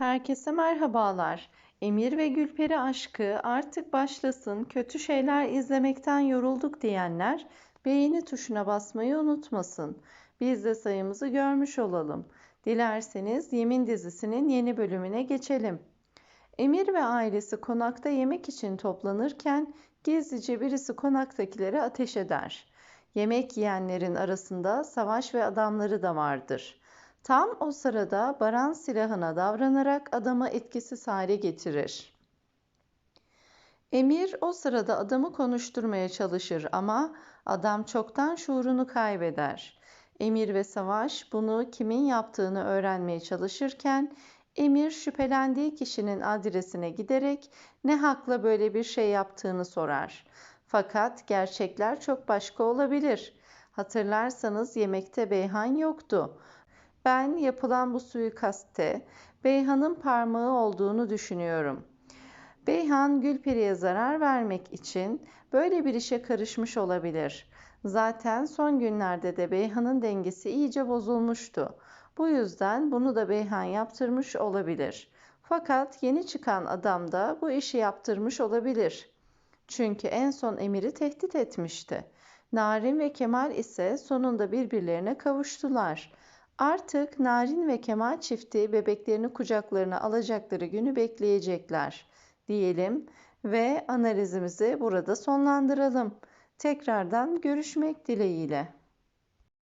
Herkese merhabalar. Emir ve Gülperi aşkı artık başlasın, kötü şeyler izlemekten yorulduk diyenler beğeni tuşuna basmayı unutmasın. Biz de sayımızı görmüş olalım. Dilerseniz Yemin dizisinin yeni bölümüne geçelim. Emir ve ailesi konakta yemek için toplanırken gizlice birisi konaktakileri ateş eder. Yemek yiyenlerin arasında savaş ve adamları da vardır. Tam o sırada Baran silahına davranarak adamı etkisiz hale getirir. Emir o sırada adamı konuşturmaya çalışır ama adam çoktan şuurunu kaybeder. Emir ve Savaş bunu kimin yaptığını öğrenmeye çalışırken Emir şüphelendiği kişinin adresine giderek ne hakla böyle bir şey yaptığını sorar. Fakat gerçekler çok başka olabilir. Hatırlarsanız yemekte Beyhan yoktu. Ben yapılan bu suikaste Beyhan'ın parmağı olduğunu düşünüyorum. Beyhan Gülperi'ye zarar vermek için böyle bir işe karışmış olabilir. Zaten son günlerde de Beyhan'ın dengesi iyice bozulmuştu. Bu yüzden bunu da Beyhan yaptırmış olabilir. Fakat yeni çıkan adam da bu işi yaptırmış olabilir. Çünkü en son Emir'i tehdit etmişti. Narin ve Kemal ise sonunda birbirlerine kavuştular. Artık Narin ve Kemal çifti bebeklerini kucaklarına alacakları günü bekleyecekler diyelim ve analizimizi burada sonlandıralım. Tekrardan görüşmek dileğiyle.